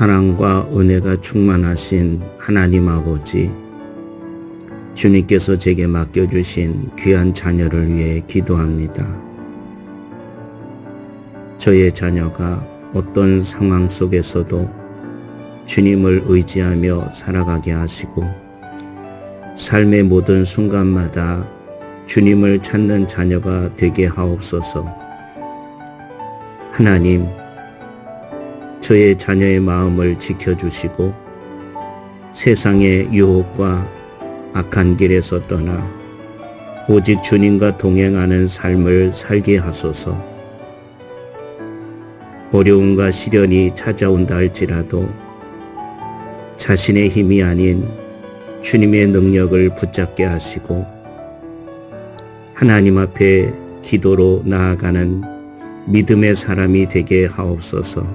사랑과 은혜가 충만하신 하나님 아버지, 주님께서 제게 맡겨주신 귀한 자녀를 위해 기도합니다. 저의 자녀가 어떤 상황 속에서도 주님을 의지하며 살아가게 하시고, 삶의 모든 순간마다 주님을 찾는 자녀가 되게 하옵소서. 하나님, 저의 자녀의 마음을 지켜주시고 세상의 유혹과 악한 길에서 떠나 오직 주님과 동행하는 삶을 살게 하소서. 어려움과 시련이 찾아온다 할지라도 자신의 힘이 아닌 주님의 능력을 붙잡게 하시고 하나님 앞에 기도로 나아가는 믿음의 사람이 되게 하옵소서.